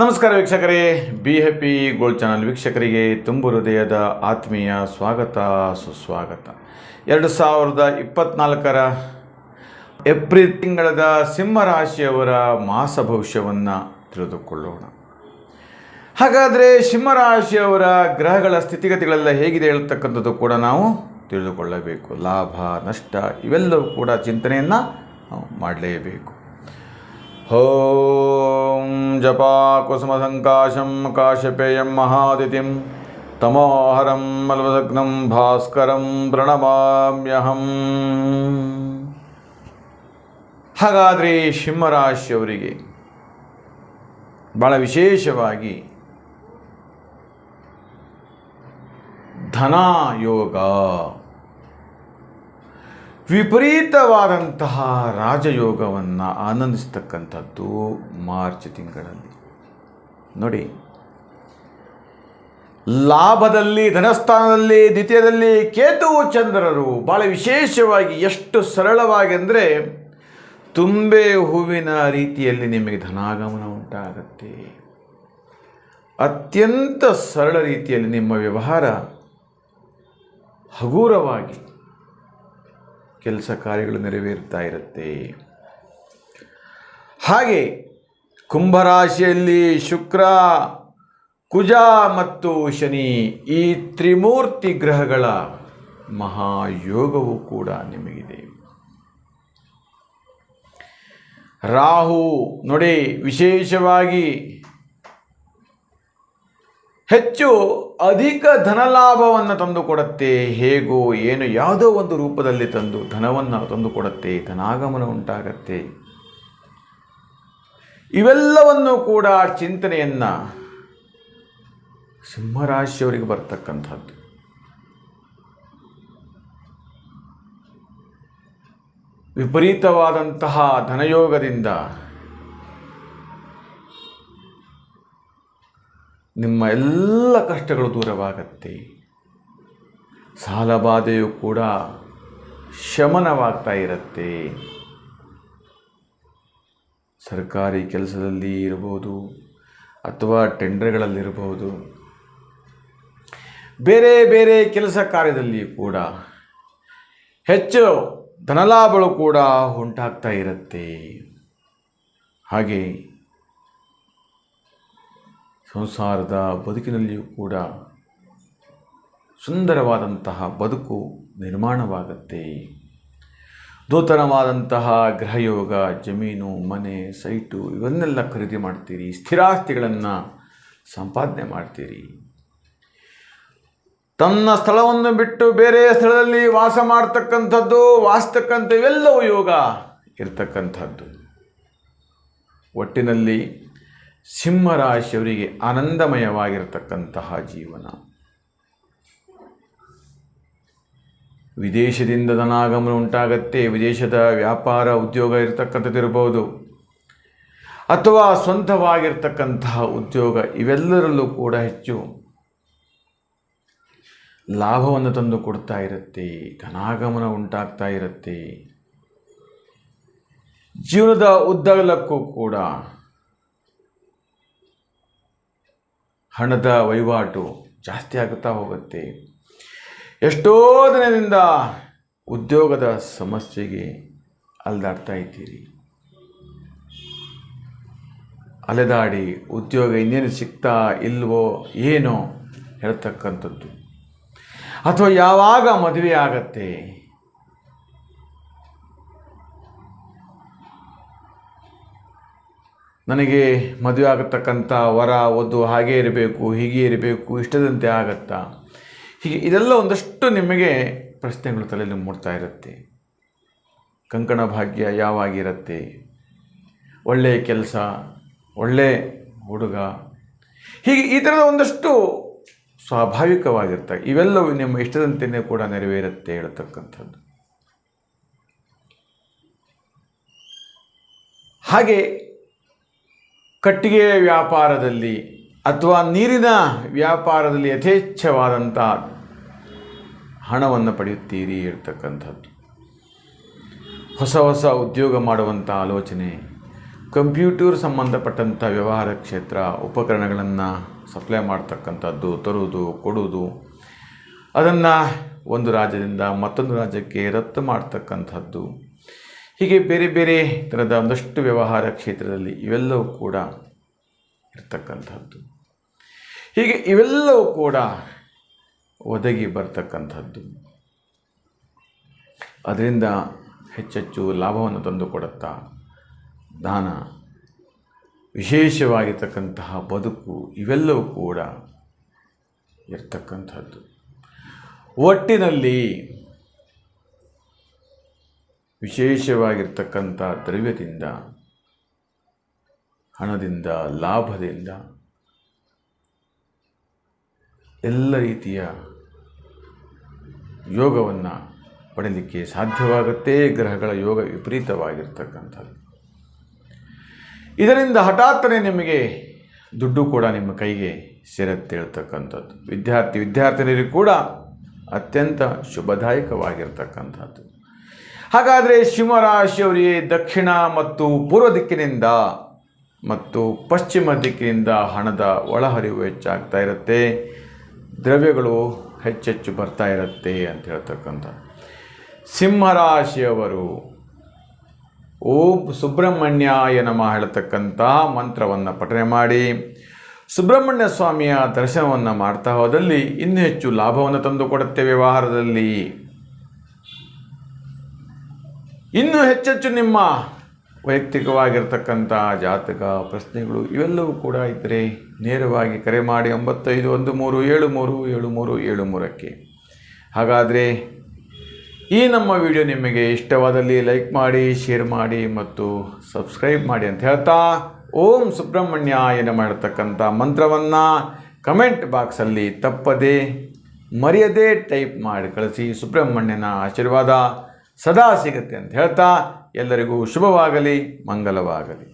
ನಮಸ್ಕಾರ ವೀಕ್ಷಕರೇ be happy gold channel ವೀಕ್ಷಕರಿಗೆ ತುಂಬು ಹೃದಯದ ಆತ್ಮೀಯ ಸ್ವಾಗತ, ಸುಸ್ವಾಗತ. ಎರಡು ಸಾವಿರದ ಇಪ್ಪತ್ನಾಲ್ಕರ ಏಪ್ರಿಲ್ ತಿಂಗಳದ ಸಿಂಹರಾಶಿಯವರ ಮಾಸ ಭವಿಷ್ಯವನ್ನು ತಿಳಿದುಕೊಳ್ಳೋಣ. ಹಾಗಾದರೆ ಸಿಂಹರಾಶಿಯವರ ಗ್ರಹಗಳ ಸ್ಥಿತಿಗತಿಗಳೆಲ್ಲ ಹೇಗಿದೆ ಹೇಳ್ತಕ್ಕಂಥದ್ದು ಕೂಡ ನಾವು ತಿಳಿದುಕೊಳ್ಳಬೇಕು. ಲಾಭ, ನಷ್ಟ ಇವೆಲ್ಲವೂ ಕೂಡ ಚಿಂತನೆಯನ್ನು ಮಾಡಲೇಬೇಕು. ಓಂ ಜಪಾ ಕುಸುಮ ಸಂಕಾಶಂ ಕಾಶಪೇಯಂ ಮಹಾದಿತಿಂ ತಮೋಹರಂ ಮಲ್ವಸಗ್ನಂ ಭಾಸ್ಕರಂ ಪ್ರಣಮಾಮ್ಯಹಂ ಹಾಗಾದರೆ ಸಿಂಹರಾಶಿಯವರಿಗೆ ಭಾಳ ವಿಶೇಷವಾಗಿ ಧನಯೋಗ ವಿಪರೀತವಾದಂತಹ ರಾಜಯೋಗವನ್ನು ಆನಂದಿಸ್ತಕ್ಕಂಥದ್ದು ಮಾರ್ಚ್ ತಿಂಗಳಲ್ಲಿ. ನೋಡಿ, ಲಾಭದಲ್ಲಿ, ಧನಸ್ಥಾನದಲ್ಲಿ, ದ್ವಿತೀಯದಲ್ಲಿ ಕೇತು, ಚಂದ್ರರು ಭಾಳ ವಿಶೇಷವಾಗಿ ಎಷ್ಟು ಸರಳವಾಗಿ ಅಂದರೆ ತುಂಬೆ ಹೂವಿನ ರೀತಿಯಲ್ಲಿ ನಿಮಗೆ ಧನಾಗಮನ ಉಂಟಾಗತ್ತೆ. ಅತ್ಯಂತ ಸರಳ ರೀತಿಯಲ್ಲಿ ನಿಮ್ಮ ವ್ಯವಹಾರ ಹಗೂರವಾಗಿ ಕೆಲಸ ಕಾರ್ಯಗಳು ನೆರವೇರ್ತಾ ಇರುತ್ತೆ. ಹಾಗೆ ಕುಂಭರಾಶಿಯಲ್ಲಿ ಶುಕ್ರ, ಕುಜ ಮತ್ತು ಶನಿ ಈ ತ್ರಿಮೂರ್ತಿ ಗ್ರಹಗಳ ಮಹಾಯೋಗವು ಕೂಡ ನಿಮಗಿದೆ. ರಾಹು ನೋಡಿ ವಿಶೇಷವಾಗಿ ಹೆಚ್ಚು ಅಧಿಕ ಧನಲಾಭವನ್ನು ತಂದುಕೊಡುತ್ತೆ, ಹೇಗೋ ಏನು ಯಾವುದೋ ಒಂದು ರೂಪದಲ್ಲಿ ತಂದು ಧನವನ್ನು ತಂದುಕೊಡುತ್ತೆ, ಧನಾಗಮನ ಉಂಟಾಗತ್ತೆ. ಇವೆಲ್ಲವನ್ನು ಕೂಡ ಚಿಂತನೆಯನ್ನು ಸಿಂಹರಾಶಿಯವರಿಗೆ ಬರ್ತಕ್ಕಂಥದ್ದು. ವಿಪರೀತವಾದಂತಹ ಧನಯೋಗದಿಂದ ನಿಮ್ಮ ಎಲ್ಲ ಕಷ್ಟಗಳು ದೂರವಾಗತ್ತೆ. ಸಾಲಬಾಧೆಯು ಕೂಡ ಶಮನವಾಗ್ತಾ ಇರುತ್ತೆ. ಸರ್ಕಾರಿ ಕೆಲಸದಲ್ಲಿ ಇರಬಹುದು ಅಥವಾ ಟೆಂಡರ್ಗಳಲ್ಲಿರ್ಬೋದು ಬೇರೆ ಬೇರೆ ಕೆಲಸ ಕಾರ್ಯದಲ್ಲಿ ಕೂಡ ಹೆಚ್ಚು ಧನಲಾಭಗಳು ಕೂಡ ಉಂಟಾಗ್ತಾ ಇರುತ್ತೆ. ಹಾಗೆ ಸಂಸಾರದ ಬದುಕಿನಲ್ಲಿಯೂ ಕೂಡ ಸುಂದರವಾದಂತಹ ಬದುಕು ನಿರ್ಮಾಣವಾಗುತ್ತೆ. ನೂತನವಾದಂತಹ ಗೃಹಯೋಗ, ಜಮೀನು, ಮನೆ, ಸೈಟು ಇವನ್ನೆಲ್ಲ ಖರೀದಿ ಮಾಡ್ತೀರಿ, ಸ್ಥಿರಾಸ್ತಿಗಳನ್ನು ಸಂಪಾದನೆ ಮಾಡ್ತೀರಿ. ತನ್ನ ಸ್ಥಳವನ್ನು ಬಿಟ್ಟು ಬೇರೆ ಸ್ಥಳದಲ್ಲಿ ವಾಸ ಮಾಡ್ತಕ್ಕಂಥದ್ದು, ವಾಸ್ತಕ್ಕಂಥ ಇವೆಲ್ಲವೂ ಯೋಗ ಇರತಕ್ಕಂಥದ್ದು. ಒಟ್ಟಿನಲ್ಲಿ ಸಿಂಹರಾಶಿಯವರಿಗೆ ಆನಂದಮಯವಾಗಿರತಕ್ಕಂತಹ ಜೀವನ. ವಿದೇಶದಿಂದ ಧನಾಗಮನ ಉಂಟಾಗತ್ತೆ, ವಿದೇಶದ ವ್ಯಾಪಾರ, ಉದ್ಯೋಗ ಇರತಕ್ಕಂಥದ್ದು ಇರಬಹುದು. ಅಥವಾ ಸ್ವಂತವಾಗಿರ್ತಕ್ಕಂತಹ ಉದ್ಯೋಗ, ಇವೆಲ್ಲರಲ್ಲೂ ಕೂಡ ಹೆಚ್ಚು ಲಾಭವನ್ನು ತಂದು ಕೊಡ್ತಾ ಇರುತ್ತೆ, ಧನಾಗಮನ ಉಂಟಾಗ್ತಾ ಇರುತ್ತೆ. ಜೀವನದ ಉದ್ದಗಲಕ್ಕೂ ಕೂಡ ಹಣದ ವಹಿವಾಟು ಜಾಸ್ತಿ ಆಗುತ್ತಾ ಹೋಗುತ್ತೆ. ಎಷ್ಟೋ ದಿನದಿಂದ ಉದ್ಯೋಗದ ಸಮಸ್ಯೆಗೆ ಅಲ್ದಾಡ್ತಾ ಇದ್ದೀರಿ. ಅಲೆದಾಡಿ ಉದ್ಯೋಗ ಇನ್ನೇನು ಸಿಗ್ತಾ ಇಲ್ವೋ ಏನೋ ಹೇಳ್ತಕ್ಕಂಥದ್ದು. ಅಥವಾ ಯಾವಾಗ ಮದುವೆ ಆಗತ್ತೆ? ನನಗೆ ಮದುವೆ ಆಗತಕ್ಕಂಥ ವರ ಒದ್ದು ಹಾಗೆ ಇರಬೇಕು, ಹೀಗೆ ಇರಬೇಕು, ಇಷ್ಟದಂತೆ ಆಗತ್ತಾ? ಹೀಗೆ ಇದೆಲ್ಲ ಒಂದಷ್ಟು ನಿಮಗೆ ಪ್ರಶ್ನೆಗಳು ತಲೆಯಲ್ಲಿ ಮೂಡ್ತಾ ಇರುತ್ತೆ. ಕಂಕಣ ಭಾಗ್ಯ ಯಾವಾಗಿರುತ್ತೆ? ಒಳ್ಳೆಯ ಕೆಲಸ ಒಳ್ಳೆಯ ಹುಡುಗ. ಹೀಗೆ ಈ ಥರದ ಒಂದಷ್ಟು ಸ್ವಾಭಾವಿಕವಾಗಿರ್ತವೆ. ಇವೆಲ್ಲವೂ ನಿಮ್ಮ ಇಷ್ಟದಂತೆಯೇ ಕೂಡ ನೆರವೇರುತ್ತೆ ಹೇಳ್ತಕ್ಕಂಥದ್ದು. ಹಾಗೆ ಕಟ್ಟಿಗೆ ವ್ಯಾಪಾರದಲ್ಲಿ ಅಥವಾ ನೀರಿನ ವ್ಯಾಪಾರದಲ್ಲಿ ಯಥೇಚ್ಛವಾದಂಥ ಹಣವನ್ನು ಪಡೆಯುತ್ತೀರಿ ಇರ್ತಕ್ಕಂಥದ್ದು. ಹೊಸ ಹೊಸ ಉದ್ಯೋಗ ಮಾಡುವಂಥ ಆಲೋಚನೆ, ಕಂಪ್ಯೂಟರ್ ಸಂಬಂಧಪಟ್ಟಂಥ ವ್ಯವಹಾರ ಕ್ಷೇತ್ರ, ಉಪಕರಣಗಳನ್ನು ಸಪ್ಲೈ ಮಾಡ್ತಕ್ಕಂಥದ್ದು, ತರುವುದು, ಕೊಡುವುದು, ಅದನ್ನು ಒಂದು ರಾಜ್ಯದಿಂದ ಮತ್ತೊಂದು ರಾಜ್ಯಕ್ಕೆ ರಫ್ತು ಮಾಡ್ತಕ್ಕಂಥದ್ದು. ಹೀಗೆ ಬೇರೆ ಬೇರೆ ಥರದ ಒಂದಷ್ಟು ವ್ಯವಹಾರ ಕ್ಷೇತ್ರದಲ್ಲಿ ಇವೆಲ್ಲವೂ ಕೂಡ ಇರ್ತಕ್ಕಂಥದ್ದು. ಹೀಗೆ ಇವೆಲ್ಲವೂ ಕೂಡ ಒದಗಿ ಬರ್ತಕ್ಕಂಥದ್ದು. ಅದರಿಂದ ಹೆಚ್ಚೆಚ್ಚು ಲಾಭವನ್ನು ತಂದುಕೊಡುತ್ತಾ ದಾನ ವಿಶೇಷವಾಗಿರ್ತಕ್ಕಂತಹ ಬದುಕು ಇವೆಲ್ಲವೂ ಕೂಡ ಇರ್ತಕ್ಕಂಥದ್ದು. ಒಟ್ಟಿನಲ್ಲಿ ವಿಶೇಷವಾಗಿರ್ತಕ್ಕಂಥ ದ್ರವ್ಯದಿಂದ, ಹಣದಿಂದ, ಲಾಭದಿಂದ ಎಲ್ಲ ರೀತಿಯ ಯೋಗವನ್ನು ಪಡೀಲಿಕ್ಕೆ ಸಾಧ್ಯವಾಗುತ್ತೆ ಗ್ರಹಗಳ ಯೋಗ ವಿಪರೀತವಾಗಿರ್ತಕ್ಕಂಥದ್ದು. ಇದರಿಂದ ಹಠಾತ್ತನೆ ನಿಮಗೆ ದುಡ್ಡು ಕೂಡ ನಿಮ್ಮ ಕೈಗೆ ಸೇರುತ್ತೆ ಹೇಳ್ತಕ್ಕಂಥದ್ದು. ವಿದ್ಯಾರ್ಥಿ ವಿದ್ಯಾರ್ಥಿನಿಯರಿಗೂ ಕೂಡ ಅತ್ಯಂತ ಶುಭದಾಯಕವಾಗಿರ್ತಕ್ಕಂಥದ್ದು. ಹಾಗಾದರೆ ಸಿಂಹರಾಶಿಯವರಿಗೆ ದಕ್ಷಿಣ ಮತ್ತು ಪೂರ್ವ ದಿಕ್ಕಿನಿಂದ ಮತ್ತು ಪಶ್ಚಿಮ ದಿಕ್ಕಿನಿಂದ ಹಣದ ಒಳಹರಿವು ಹೆಚ್ಚಾಗ್ತಾ ಇರುತ್ತೆ. ದ್ರವ್ಯಗಳು ಹೆಚ್ಚೆಚ್ಚು ಬರ್ತಾ ಇರುತ್ತೆ ಅಂತ ಹೇಳ್ತಕ್ಕಂಥ. ಸಿಂಹರಾಶಿಯವರು, ಓಂ ಸುಬ್ರಹ್ಮಣ್ಯಾಯ ನಮಃ ಹೇಳ್ತಕ್ಕಂಥ ಮಂತ್ರವನ್ನು ಪಠನೆ ಮಾಡಿ. ಸುಬ್ರಹ್ಮಣ್ಯ ಸ್ವಾಮಿಯ ದರ್ಶನವನ್ನು ಮಾಡ್ತಾ ಹೋದಲ್ಲಿ ಇನ್ನೂ ಹೆಚ್ಚು ಲಾಭವನ್ನು ತಂದುಕೊಡುತ್ತೆ ವ್ಯವಹಾರದಲ್ಲಿ. ಇನ್ನೂ ಹೆಚ್ಚೆಚ್ಚು ನಿಮ್ಮ ವೈಯಕ್ತಿಕವಾಗಿರ್ತಕ್ಕಂಥ ಜಾತಕ ಪ್ರಶ್ನೆಗಳು ಇವೆಲ್ಲವೂ ಕೂಡ ಇದ್ದರೆ ನೇರವಾಗಿ ಕರೆ ಮಾಡಿ ಒಂಬತ್ತೈದು ಒಂದು ಮೂರು ಏಳು ಮೂರು ಏಳು ಮೂರು ಏಳು ಮೂರಕ್ಕೆ. ಹಾಗಾದರೆ ಈ ನಮ್ಮ ವಿಡಿಯೋ ನಿಮಗೆ ಇಷ್ಟವಾದಲ್ಲಿ ಲೈಕ್ ಮಾಡಿ, ಶೇರ್ ಮಾಡಿ ಮತ್ತು ಸಬ್ಸ್ಕ್ರೈಬ್ ಮಾಡಿ ಅಂತ ಹೇಳ್ತಾ ಓಂ ಸುಬ್ರಹ್ಮಣ್ಯ ಏನು ಮಾಡತಕ್ಕಂಥ ಮಂತ್ರವನ್ನು ಕಮೆಂಟ್ ಬಾಕ್ಸಲ್ಲಿ ತಪ್ಪದೆ ಮರೆಯದೇ ಟೈಪ್ ಮಾಡಿ ಕಳಿಸಿ. ಸುಬ್ರಹ್ಮಣ್ಯನ ಆಶೀರ್ವಾದ. ಸದಾ ಸಿಗುತ್ತೆ ಅಂತ ಹೇಳ್ತಾ ಎಲ್ಲರಿಗೂ ಶುಭವಾಗಲಿ ಮಂಗಲವಾಗಲಿ.